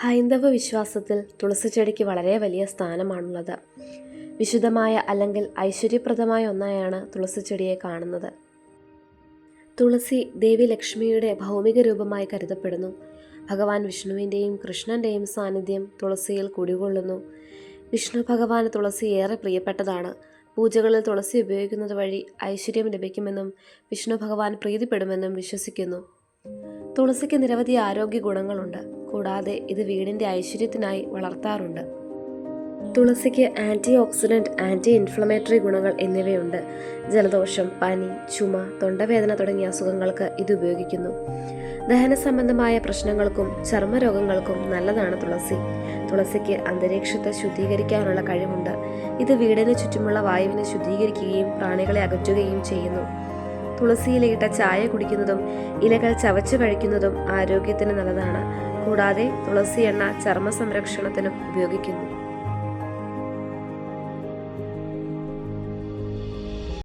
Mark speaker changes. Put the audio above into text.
Speaker 1: ഹൈന്ദവ വിശ്വാസത്തിൽ തുളസി ചെടിക്ക് വളരെ വലിയ സ്ഥാനമാണുള്ളത്. വിശുദ്ധമായ അല്ലെങ്കിൽ ഐശ്വര്യപ്രദമായ ഒന്നായാണ് തുളസി ചെടിയെ കാണുന്നത്. തുളസി ദേവി ലക്ഷ്മിയുടെ ഭൗമിക രൂപമായി കരുതപ്പെടുന്നു. ഭഗവാൻ വിഷ്ണുവിന്റെയും കൃഷ്ണന്റെയും സാന്നിധ്യം തുളസിയിൽ കുടികൊള്ളുന്നു. വിഷ്ണു ഭഗവാന് തുളസി ഏറെ പ്രിയപ്പെട്ടതാണ്. പൂജകളിൽ തുളസി ഉപയോഗിക്കുന്നത് വഴി ഐശ്വര്യം ലഭിക്കുമെന്നും വിഷ്ണു ഭഗവാൻ പ്രീതിപ്പെടുമെന്നും വിശ്വസിക്കുന്നു. തുളസിക്ക് നിരവധി ആരോഗ്യ ഗുണങ്ങളുണ്ട് കൂടാതെ ഇത് വീടിന്റെ ഐശ്വര്യത്തിനായി വളർത്താറുണ്ട്. തുളസിക്ക് ആന്റി ഓക്സിഡന്റ് ആന്റി ഇൻഫ്ലമേറ്ററി ഗുണങ്ങൾ എന്നിവയുണ്ട്. ജലദോഷം പനി ചുമ തൊണ്ടവേദന തുടങ്ങിയ അസുഖങ്ങൾക്ക് ഇത് ഉപയോഗിക്കുന്നു. ദഹന സംബന്ധമായ പ്രശ്നങ്ങൾക്കും ചർമ്മരോഗങ്ങൾക്കും നല്ലതാണ് തുളസി. തുളസിക്ക് അന്തരീക്ഷത്തെ ശുദ്ധീകരിക്കാനുള്ള കഴിവുണ്ട്. ഇത് വീടിന് ചുറ്റുമുള്ള വായുവിനെ ശുദ്ധീകരിക്കുകയും പ്രാണികളെ അകറ്റുകയും ചെയ്യുന്നു. തുളസിയിലയിട്ട ചായ കുടിക്കുന്നതും ഇലകൾ ചവച്ചു കഴിക്കുന്നതും ആരോഗ്യത്തിന് നല്ലതാണ്. കൂടാതെ തുളസി എണ്ണ ചർമ്മ സംരക്ഷണത്തിനും ഉപയോഗിക്കുന്നു.